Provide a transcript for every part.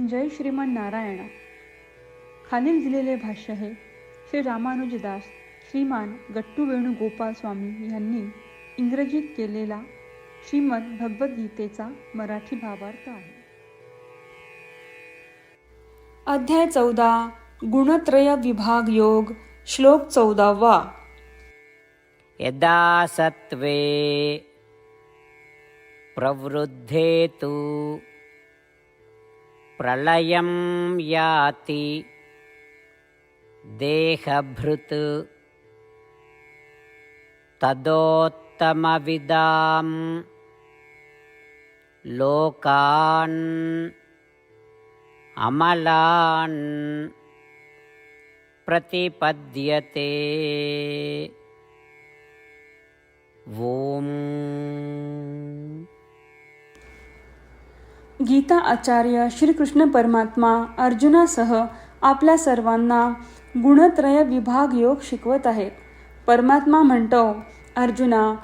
जय श्रीमन नारायणा. खालील दिलेले भाष्य हे श्री रामानुजदास श्रीमान गट्टू वेणुगोपाल स्वामी यांनी इंग्रजीत केलेला श्रीमद भगवद्गीतेचा मराठी भावार्थ आहे. अध्याय चौदा गुणत्रय विभाग योग श्लोक चौदावा. यदा सत्त्वे प्रवृद्धे तु प्रलयं याति। देहभृत् तदोत्तमविदां लोकान् अमलान् प्रतिपद्यते। ॐ गीता आचार्य श्रीकृष्ण परमात्मा अर्जुनासह आपल्या सर्वांना गुणत्रय विभाग योग शिकवत आहेत परमात्मा म्हणतो अर्जुना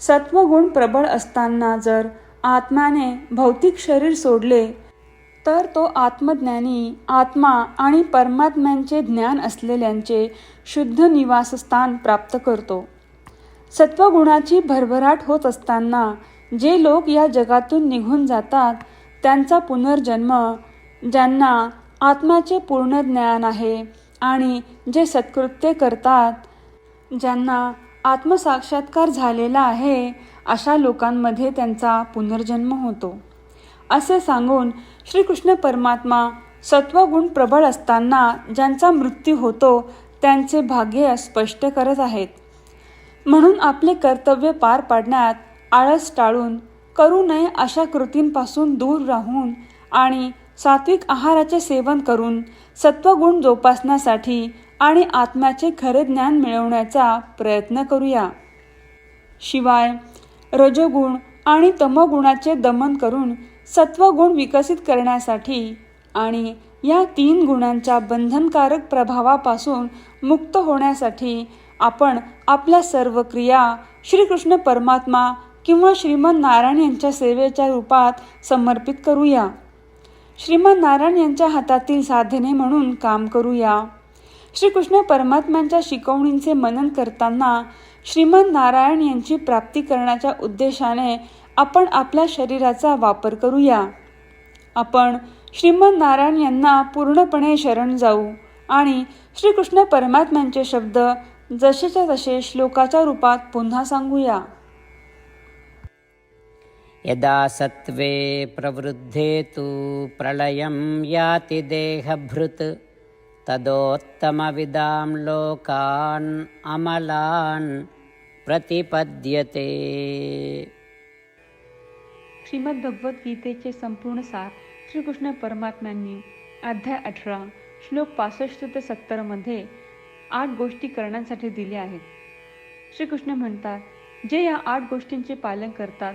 सत्वगुण प्रबळ असताना जर आत्म्याने भौतिक शरीर सोडले तर तो आत्मज्ञानी आत्मा आणि परमात्म्यांचे ज्ञान असलेल्यांचे शुद्ध निवासस्थान प्राप्त करतो. सत्वगुणाची भरभराट होत असताना जे लोक या जगातून निघून जातात त्यांचा पुनर्जन्म ज्यांना आत्म्याचे पूर्ण ज्ञान आहे आणि जे सत्कृत्य करतात ज्यांना आत्मसाक्षात्कार झालेला आहे अशा लोकांमध्ये त्यांचा पुनर्जन्म होतो. असे सांगून श्रीकृष्ण परमात्मा सत्वगुण प्रबळ असताना ज्यांचा मृत्यू होतो त्यांचे भाग्य स्पष्ट करत आहेत. म्हणून आपले कर्तव्य पार पाडण्यात आळस टाळून करू नये अशा कृतींपासून दूर राहून आणि सात्विक आहाराचे सेवन करून सत्वगुण जोपासण्यासाठी आणि आत्म्याचे खरे ज्ञान मिळवण्याचा प्रयत्न करूया. शिवाय रजोगुण आणि तमगुणाचे दमन करून सत्वगुण विकसित करण्यासाठी आणि या तीन गुणांच्या बंधनकारक प्रभावापासून मुक्त होण्यासाठी आपण आपल्या सर्व क्रिया श्रीकृष्ण परमात्मा किंवा श्रीमंत नारायण यांच्या सेवेच्या रूपात समर्पित करूया. श्रीमंत नारायण यांच्या हातातील साधने म्हणून काम करूया. श्रीकृष्ण परमात्म्यांच्या शिकवणींचे मनन करताना श्रीमंत नारायण यांची प्राप्ती करण्याच्या उद्देशाने आपण आपल्या शरीराचा वापर करूया. आपण श्रीमंत नारायण यांना पूर्णपणे शरण जाऊ आणि श्रीकृष्ण परमात्म्यांचे शब्द जसेच्या तसे श्लोकाच्या रूपात पुन्हा सांगूया. यदा सत्त्वे प्रवृद्धे तु प्रलयं याति देहभृत् तदोत्तमविदां लोकान् अमलान् प्रतिपद्यते। श्रीमद्भगवद्गीतेचे संपूर्ण सार श्रीकृष्ण परमात्म्यांनी अध्याय अठरा श्लोक पासष्ट ते सत्तरमध्ये आठ गोष्टी करण्यासाठी दिल्या आहेत. श्रीकृष्ण म्हणतात जे या आठ गोष्टींचे पालन करतात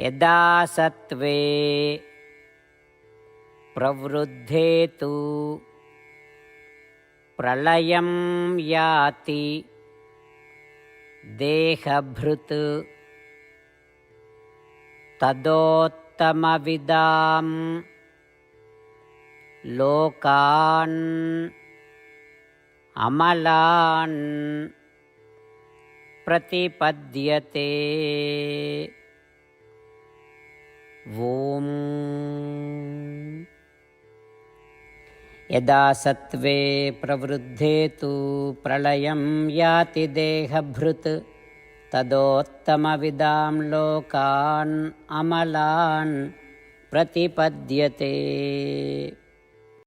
यदा सत्त्वे प्रवृद्धे तु प्रलयं याति देहभृत् तदोत्तमविदां लोकान् अमलान् प्रतिपद्यते ॐ यदा सत्त्वे प्रवृद्धे तु प्रलयं याति देहभृत् तदोत्तमविदां लोकान् अमलान् प्रतिपद्यते